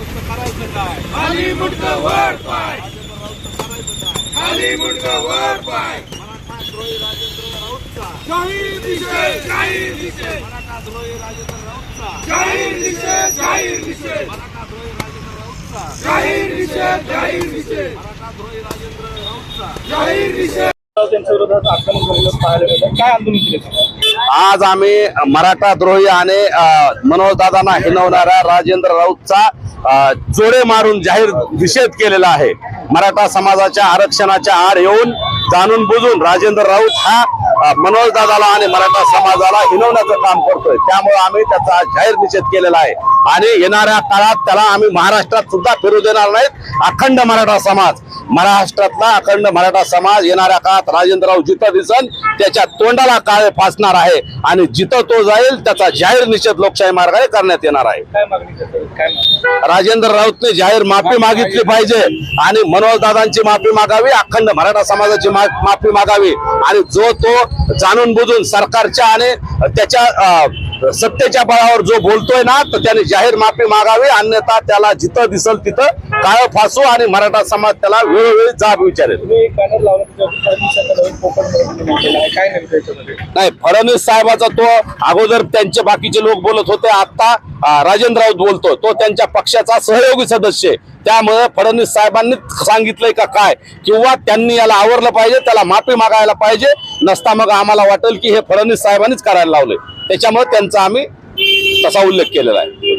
राऊतचं करायचं काय? खाली मुंडक वर पाय. खाली मुंडक वर पाय. मराठा द्रोही राजेंद्र राऊतचा. जाहीर निषेध जाहीर निषेध मराठा द्रोही राजेंद्र राऊतचा. जाहीर निषेध जाहीर निषेध मराठा द्रोही राजेंद्र राऊतचा. जाहीर निषेध जाहीर निषेध मराठा द्रोही राजेंद्र राऊतचा. जाहीर निषेध त्यांच्या विरोधात आक्रमण झालेलं पाहायला मिळतं. काय आंदोलन केले आज आम्ही मराठा द्रोही आणि मनोज दादांना हिनवणाऱ्या राजेंद्र राऊतचा जोडे मारून जाहीर निषेध केलेला आहे. मराठा समाजाच्या आरक्षणाच्या आड येऊन जाणून बुजून राजेंद्र राऊत हा मनोज दादाला आणि मराठा समाजाला हिनवण्याचं काम करतोय. त्यामुळे आम्ही त्याचा जाहीर निषेध केलेला आहे. आणि येणाऱ्या काळात त्याला आम्ही महाराष्ट्रात सुद्धा फिरू देणार नाहीत. अखंड मराठा समाज. महाराष्ट्रातला अखंड मराठा समाज येणाऱ्या काळात राजेंद्रराव जिथं दिसन त्याच्या तोंडाला काळे फासणार आहे. आणि जिथं तो जाईल त्याचा जाहीर निषेध लोकशाही मार्गाने करण्यात येणार आहे? राजेंद्र राऊतने जाहीर माफी मागितली पाहिजे. आणि मनोज दादांची माफी मागावी अखंड मराठा समाजाची माफी मागावी. आणि जो तो जाणून बुजून सरकारच्या आणि त्याच्या सत्तेच्या बळावर जो बोलतोय ना तर त्याने जाहीर माफी मागावी अन्यथा त्याला जिथं दिसल तिथं काळ फासू आणि मराठा समाज त्याला वेळोवेळी जाब विचारेल. नाही फडणवीस साहेबाचा तो अगोदर त्यांचे बाकीचे लोक बोलत होते आता राजेंद्र राऊत बोलतो तो त्यांच्या पक्षाचा सहयोगी सदस्य आहे. त्यामुळे फडणवीस साहेबांनी सांगितलंय का काय? किंवा त्यांनी याला आवरलं पाहिजे त्याला माफी मागायला पाहिजे नसता मग आम्हाला वाटेल की हे फडणवीस साहेबांनीच करायला लावले. त्याच्यामुळे त्यांचा आम्ही तसा उल्लेख केलेला आहे.